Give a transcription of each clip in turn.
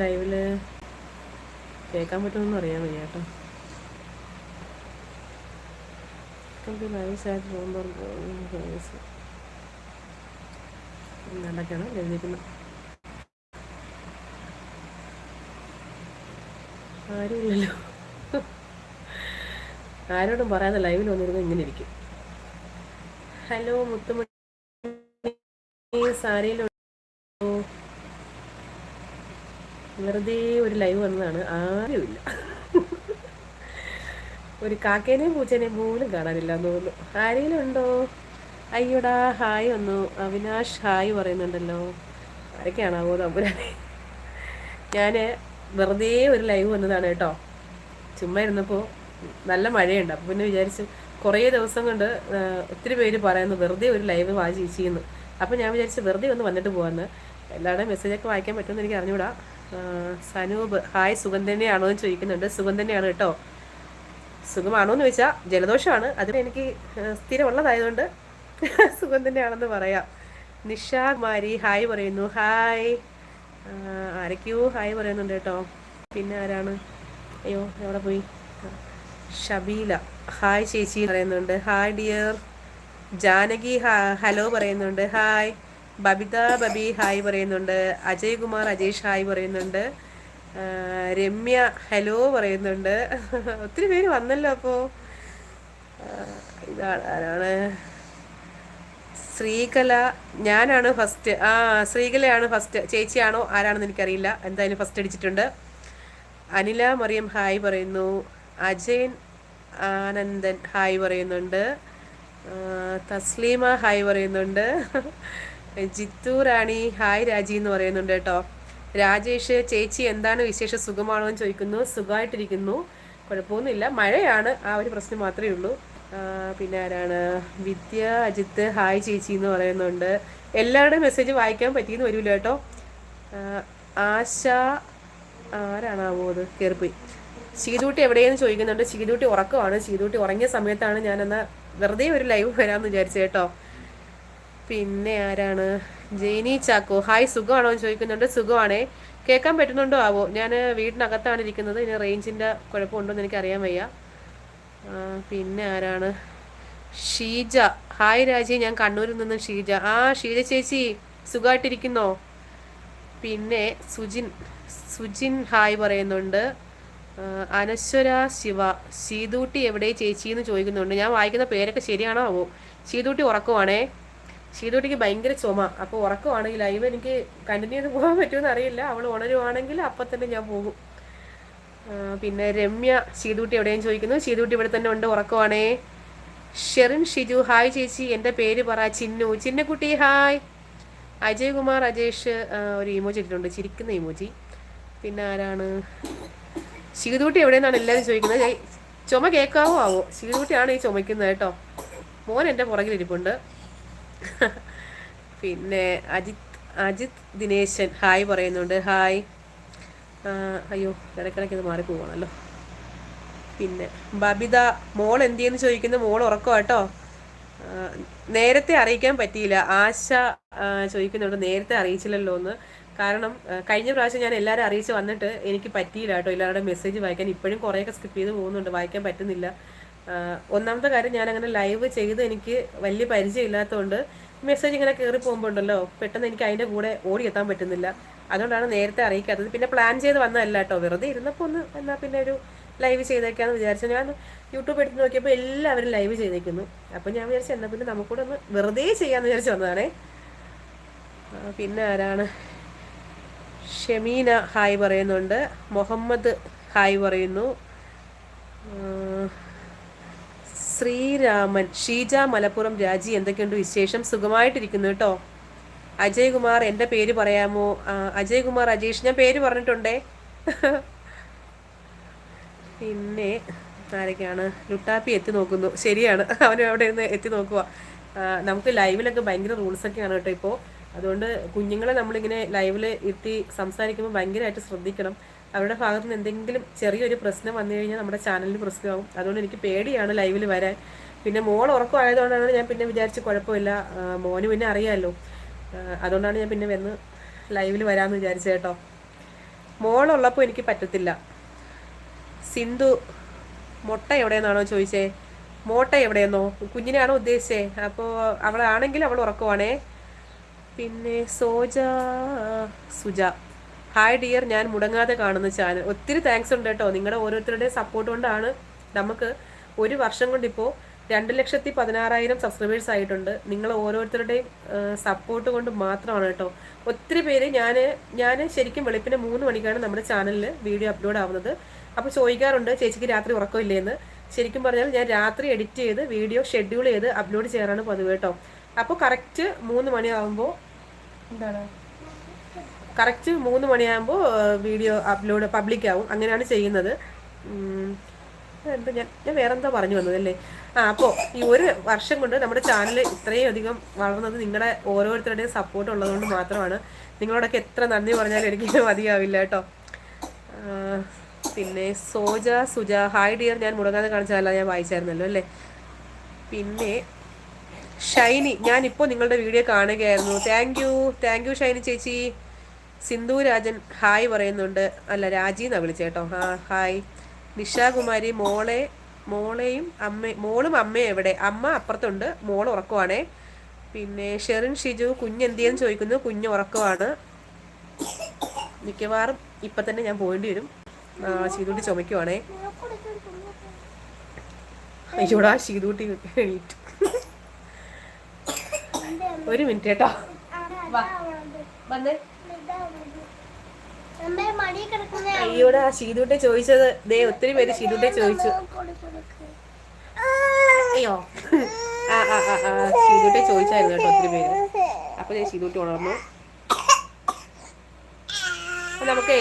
ലൈവിൽ കേൾക്കാൻ പറ്റുമെന്ന് അറിയാൻ വയ്യ കേട്ടോ. നടക്കണം എഴുതിയിരിക്കുന്നത്. ആരുമില്ലല്ലോ. ആരോടും പറയാതെ ലൈവിൽ വന്നിരുന്നത് ഇങ്ങനെ ഇരിക്കും. ഹലോ മുത്തുമണി. സാരിയിലുണ്ടോ വെറുതെ ഒരു ലൈവ് വന്നതാണ്. ആരുമില്ല. ഒരു കാക്കേനെയും പൂച്ചേനെയും പോലും കാണാനില്ല എന്ന് തോന്നുന്നു. ആരെങ്കിലും ഉണ്ടോ അയ്യോടാ ഹായ് വന്നു. അവിനാഷ് ഹായ് പറയുന്നുണ്ടല്ലോ. ആരൊക്കെയാണാവോ തമ്പുരാനെ? ഞാൻ വെറുതെ ഒരു ലൈവ് വന്നതാണ് കേട്ടോ. ചുമ്മാ ഇരുന്നപ്പോൾ നല്ല മഴയുണ്ട്. അപ്പോൾ പിന്നെ വിചാരിച്ചു കുറേ ദിവസം കൊണ്ട് ഒത്തിരി പേര് പറയുന്നു വെറുതെ ഒരു ലൈവ് വാ ചെയ്യുന്നു അപ്പോൾ ഞാൻ വിചാരിച്ചു വെറുതെ ഒന്ന് വന്നിട്ട് പോകാമെന്ന് എല്ലാവരുടെയും മെസ്സേജൊക്കെ വായിക്കാൻ പറ്റുമെന്ന് എനിക്ക് അറിഞ്ഞൂടാ. സനൂപ്. ഹായ് സുഖം തന്നെയാണോ എന്ന് ചോദിക്കുന്നുണ്ട്. സുഖം തന്നെയാണ് കേട്ടോ. സുഖമാണോ എന്ന് ചോദിച്ചാൽ ജലദോഷമാണ്. അതിന് എനിക്ക് സ്ഥിരമുള്ളതായതുകൊണ്ട് സുഖം തന്നെയാണെന്ന് പറയാം. നിഷാ കുമാരി ഹായ് പറയുന്നു. ഹായ്. ആരൊക്കെയോ ഹായ് പറയുന്നുണ്ട് കേട്ടോ. പിന്നെ ആരാണ്? അയ്യോ എവിടെ പോയി? ഷബീല. ഹായ് ചേച്ചി പറയുന്നുണ്ട്. Hi dear. ജാനകി ഹലോ പറയുന്നുണ്ട്. ഹായ്. ബബിത ബബി ഹായ് പറയുന്നുണ്ട്. അജയ് കുമാർ അജേഷ് ഹായ് പറയുന്നുണ്ട്. രമ്യ ഹലോ പറയുന്നുണ്ട്. ഒത്തിരി പേര് വന്നല്ലോ അപ്പോൾ ഇതാണ് ആരാണ്? ശ്രീകല ഞാനാണ് ഫസ്റ്റ് ആ ശ്രീകലയാണ് ഫസ്റ്റ് ചേച്ചിയാണോ? ആരാണെന്ന് എനിക്കറിയില്ല. എന്തായാലും ഫസ്റ്റ് അടിച്ചിട്ടുണ്ട്. അനില മറിയം ഹായ് പറയുന്നു. അജയൻ ആനന്ദൻ ഹായ് പറയുന്നുണ്ട്. തസ്ലീമ ഹായ് പറയുന്നുണ്ട്. ജിത്തു റാണി ഹായ് രാജി എന്ന് പറയുന്നുണ്ട് കേട്ടോ. രാജേഷ് ചേച്ചി എന്താണ് വിശേഷ സുഖമാണോ എന്ന് ചോദിക്കുന്നു. സുഖമായിട്ടിരിക്കുന്നു. കുഴപ്പമൊന്നുമില്ല. മഴയാണ്. ആ ഒരു പ്രശ്നം മാത്രമേ ഉള്ളൂ. പിന്നെ ആരാണ്? വിദ്യ അജിത്ത് ഹായ് ചേച്ചി എന്ന് പറയുന്നുണ്ട്. എല്ലാവരുടെയും മെസ്സേജ് വായിക്കാൻ പറ്റിയെന്ന് വരില്ല കേട്ടോ. ആശ ആരാണാവോ അത്? കയറിപ്പോയി ചീതൂട്ടി എവിടെയെന്ന് ചോദിക്കുന്നുണ്ട്. ചീതൂട്ടി ഉറക്കമാണ്. ചീതൂട്ടി ഉറങ്ങിയ സമയത്താണ് ഞാനെന്നാൽ വെറുതെ ഒരു ലൈവ് വരാമെന്ന് വിചാരിച്ചു കേട്ടോ. പിന്നെ ആരാണ്? ജെയിനി ചാക്കോ. ഹായ് സുഖമാണോ എന്ന് ചോദിക്കുന്നുണ്ട്. സുഖമാണേ. കേൾക്കാൻ പറ്റുന്നുണ്ടോ ആവോ? ഞാൻ വീടിനകത്താണ് ഇരിക്കുന്നത്. ഇനി റേഞ്ചിന്റെ കുഴപ്പമുണ്ടോ എന്ന് എനിക്കറിയാൻ വയ്യ. പിന്നെ ആരാണ്? ഷീജ. ഹായ് രാജി. ഞാൻ കണ്ണൂരിൽ നിന്ന് ഷീജ. ആ ഷീജ ചേച്ചി സുഖമായിട്ടിരിക്കുന്നോ? പിന്നെ സുജിൻ സുജിൻ ഹായ് പറയുന്നുണ്ട്. അനശ്വര ശിവ ശീതൂട്ടി എവിടെ ചേച്ചി എന്ന് ചോദിക്കുന്നുണ്ട്. ഞാൻ വായിക്കുന്ന പേരൊക്കെ ശരിയാണോ ആവോ? ശീതൂട്ടി ഉറക്കുവാണേ ശീതൂട്ടിക്ക് ഭയങ്കര ചുമ. അപ്പോൾ ഉറക്കമാണെങ്കിൽ ലൈവ് എനിക്ക് കണ്ടിന്യൂ ചെയ്ത് പോകാൻ പറ്റുമെന്ന് അറിയില്ല. അവൾ ഉണരുവാണെങ്കിൽ അപ്പം തന്നെ ഞാൻ പോകും. പിന്നെ രമ്യ ശീതൂട്ടി എവിടെയും ചോദിക്കുന്നു. ശീതൂട്ടി ഇവിടെ തന്നെ ഉണ്ട് ഉറക്കമാണേ. ഷെറിൻ ഷിജു ഹായ് ചേച്ചി. എന്റെ പേര് പറ ചിന്നു. ചിന്നക്കുട്ടി ഹായ്. അജയ് കുമാർ അജേഷ് ഒരു ഇമോജി ഇട്ടിട്ടുണ്ട്. ചിരിക്കുന്ന ഇമോജി പിന്നെ ആരാണ്? ശീതൂട്ടി എവിടെയെന്നാണ് എല്ലാവരും ചോദിക്കുന്നത്. ചുമ കേൾക്കാവോ? ആവോ ശീതൂട്ടിയാണ് ഈ ചുമയ്ക്കുന്നത് കേട്ടോ. മോൻ എന്റെ പുറകിലിരിപ്പുണ്ട്. പിന്നെ അജിത് അജിത് ദിനേശൻ ഹായ് പറയുന്നുണ്ട്. ഹായ്. അയ്യോ ഇടയ്ക്കിടയ്ക്ക് ഇത് മാറി പോവാണല്ലോ. പിന്നെ ബബിത മോൾ എന്തിയെന്ന് ചോദിക്കുന്ന? മോൾ ഉറക്കോ കേട്ടോ. നേരത്തെ അറിയിക്കാൻ പറ്റിയില്ല. ആശ ചോദിക്കുന്നുണ്ട് നേരത്തെ അറിയിച്ചില്ലല്ലോ എന്ന്. കാരണം കഴിഞ്ഞ പ്രാവശ്യം ഞാൻ എല്ലാവരും അറിയിച്ച് വന്നിട്ട് എനിക്ക് പറ്റിയില്ല കേട്ടോ. എല്ലാവരുടെ മെസ്സേജ് വായിക്കാൻ ഇപ്പോഴും കുറേയൊക്കെ സ്കിപ്പ് ചെയ്ത് പോകുന്നുണ്ട്. വായിക്കാൻ പറ്റുന്നില്ല. ഒന്നാമത്തെ കാര്യം ഞാൻ അങ്ങനെ ലൈവ് ചെയ്ത് എനിക്ക് വലിയ പരിചയമില്ലാത്തതുകൊണ്ട് മെസ്സേജ് ഇങ്ങനെ കയറി പോകുമ്പോൾ ഉണ്ടല്ലോ പെട്ടെന്ന് എനിക്ക് അതിന്റെ കൂടെ ഓടി എത്താൻ പറ്റുന്നില്ല. അതുകൊണ്ടാണ് നേരത്തെ അറിയിക്കാത്തത്. പിന്നെ പ്ലാൻ ചെയ്ത് വന്നതല്ല കേട്ടോ. വെറുതെ ഇരുന്നപ്പോൾ ഒന്ന് എന്നാൽ പിന്നെ ഒരു ലൈവ് ചെയ്തേക്കാന്ന് വിചാരിച്ചു. ഞാൻ യൂട്യൂബ് എടുത്ത് നോക്കിയപ്പോൾ എല്ലാവരും ലൈവ് ചെയ്തേക്കുന്നു. അപ്പം ഞാൻ വിചാരിച്ചു എന്നാൽ പിന്നെ നമുക്കൂടെ ഒന്ന് വെറുതെ ചെയ്യാമെന്ന് വിചാരിച്ചു വന്നതാണേ. പിന്നെ ആരാണ്? ഷെമീന ഹായ് പറയുന്നുണ്ട്. മുഹമ്മദ് ഹായ് പറയുന്നു. ശ്രീരാമൻ ഷീജ മലപ്പുറം രാജി എന്തൊക്കെയുണ്ട് വിശേഷം? സുഖമായിട്ടിരിക്കുന്നു കേട്ടോ. അജയ് കുമാർ എന്റെ പേര് പറയാമോ? അജയ് കുമാർ അജേഷ് ഞാൻ പേര് പറഞ്ഞിട്ടുണ്ടേ. പിന്നെ ആരൊക്കെയാണ്? ലുട്ടാപ്പി എത്തി നോക്കുന്നു. ശരിയാണ്. അവൻ അവിടെ നിന്ന് എത്തി നോക്കുക നമുക്ക് ലൈവിലൊക്കെ ഭയങ്കര റൂൾസൊക്കെയാണ് കേട്ടോ ഇപ്പോൾ അതുകൊണ്ട് കുഞ്ഞുങ്ങളെ നമ്മളിങ്ങനെ ലൈവിൽ ഇരുത്തി സംസാരിക്കുമ്പോൾ ഭയങ്കരമായിട്ട് ശ്രദ്ധിക്കണം. അവരുടെ ഭാഗത്ത് നിന്ന് എന്തെങ്കിലും ചെറിയൊരു പ്രശ്നം വന്നു കഴിഞ്ഞാൽ നമ്മുടെ ചാനലിന് പ്രശ്നമാകും അതുകൊണ്ട് എനിക്ക് പേടിയാണ് ലൈവിൽ വരാൻ. പിന്നെ മോൾ ഉറക്കമായതുകൊണ്ടാണ് ഞാൻ പിന്നെ വിചാരിച്ച് കുഴപ്പമില്ല. മോന് പിന്നെ അറിയാമല്ലോ അതുകൊണ്ടാണ് ഞാൻ പിന്നെ വന്ന് ലൈവിൽ വരാമെന്ന് വിചാരിച്ചത് കേട്ടോ. മോളുള്ളപ്പോൾ എനിക്ക് പറ്റത്തില്ല. സിന്ധു മുട്ട എവിടെയെന്നാണോ ചോദിച്ചേ? മോട്ട എവിടെയെന്നോ? കുഞ്ഞിനെയാണോ ഉദ്ദേശിച്ചേ? അപ്പോൾ അവളാണെങ്കിൽ അവൾ ഉറക്കുവാണേ. പിന്നെ സോജ സുജ. ഹായ് ഡിയർ ഞാൻ മുടങ്ങാതെ കാണുന്ന ചാനൽ ഒത്തിരി താങ്ക്സ് ഉണ്ട് കേട്ടോ. നിങ്ങളുടെ ഓരോരുത്തരുടെയും സപ്പോർട്ട് കൊണ്ടാണ് നമുക്ക് ഒരു വർഷം കൊണ്ടിപ്പോൾ രണ്ട് ലക്ഷത്തി പതിനാറായിരം സബ്സ്ക്രൈബേഴ്സ് ആയിട്ടുണ്ട്. നിങ്ങൾ ഓരോരുത്തരുടെയും സപ്പോർട്ട് കൊണ്ട് മാത്രമാണ് കേട്ടോ. ഒത്തിരി പേര് ഞാൻ ഞാൻ ശരിക്കും വെളുപ്പിന് മൂന്ന് മണിക്കാണ് നമ്മുടെ ചാനലിൽ വീഡിയോ അപ്ലോഡ് ആവുന്നത്. അപ്പോൾ ചോദിക്കാറുണ്ട് ചേച്ചിക്ക് രാത്രി ഉറക്കമില്ലേന്ന്? ശരിക്കും പറഞ്ഞാൽ ഞാൻ രാത്രി എഡിറ്റ് ചെയ്ത് വീഡിയോ ഷെഡ്യൂൾ ചെയ്ത് അപ്ലോഡ് ചെയ്യാറാണ് പതിവ് കേട്ടോ. അപ്പോൾ കറക്റ്റ് മൂന്ന് മണിയാകുമ്പോൾ എന്താണ്? കറക്റ്റ് മൂന്ന് മണിയാകുമ്പോൾ വീഡിയോ അപ്ലോഡ് പബ്ലിക് ആവും അങ്ങനെയാണ് ചെയ്യുന്നത്. എന്താ ഞാൻ ഞാൻ വേറെന്താ പറഞ്ഞു വന്നതല്ലേ? ആ അപ്പോൾ ഈ ഒരു വർഷം കൊണ്ട് നമ്മുടെ ചാനൽ ഇത്രയും അധികം വളർന്നത് നിങ്ങളുടെ ഓരോരുത്തരുടെയും സപ്പോർട്ട് ഉള്ളതുകൊണ്ട് മാത്രമാണ്. നിങ്ങളോടൊക്കെ എത്ര നന്ദി പറഞ്ഞാലും എനിക്ക് മതിയാവില്ല കേട്ടോ. പിന്നെ സോജ സുജ ഹായ് ഡിയർ ഞാൻ മുടങ്ങാതെ കാണിച്ചതല്ല ഞാൻ വായിച്ചായിരുന്നല്ലോ അല്ലേ? പിന്നെ ഷൈനി ഞാനിപ്പോൾ നിങ്ങളുടെ video കാണുകയായിരുന്നു. Thank you thank you Shiny ചേച്ചി. സിന്ധു രാജൻ ഹായ് പറയുന്നുണ്ട്. അല്ല രാജി എന്നാണ് വിളിച്ചേട്ടോ ആ ഹായ്. നിഷാകുമാരി മോളെ മോളെയും അമ്മ മോളും അമ്മയും എവിടെ? അമ്മ അപ്പുറത്തുണ്ട് മോൾ ഉറക്കമാണേ പിന്നെ ഷെറിൻ ഷിജു കുഞ്ഞ് എന്തിയെന്ന് ചോദിക്കുന്നു? കുഞ്ഞ് ഉറക്കമാണ് മിക്കവാറും ഇപ്പം തന്നെ ഞാൻ പോകേണ്ടി വരും. ശീതൂട്ടി ചുമക്കുവാണേ അയ്യോടാ ശീതൂട്ടി എണീറ്റു. ഒരു മിനിറ്റ് കേട്ടോ. വന്നേ. മടി ആ അയ്യോടാ ശീതൂട്ടെ ചോദിച്ചത്. ദേ ഒത്തിരി പേര് ശീതുട്ടെ ചോദിച്ചു. അയ്യോ. ആ ആ ആ ആ ശീതുട്ടെ ചോദിച്ചായിരുന്നു കേട്ടോ ഒത്തിരി പേര്. അപ്പൊ ഞാൻ ശീതൂട്ടി ഉണർന്നു. നമുക്കേ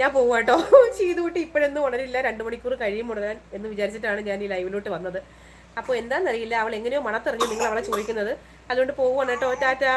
ഞാൻ പോകും കേട്ടോ. ശീതൂട്ടി ഇപ്പോഴൊന്നും ഉണരില്ല. രണ്ടു മണിക്കൂർ കഴിയും ഉണരാൻ എന്ന് വിചാരിച്ചിട്ടാണ് ഞാൻ ഈ ലൈവിലോട്ട് വന്നത്. അപ്പോൾ എന്താണെന്നറിയില്ല. അവൾ എങ്ങനെയോ മണത്തെറിഞ്ഞു നിങ്ങൾ അവളെ ചോദിക്കുന്നത്. അതുകൊണ്ട് പോവുകയാണ് കേട്ടോ. ടാറ്റാ.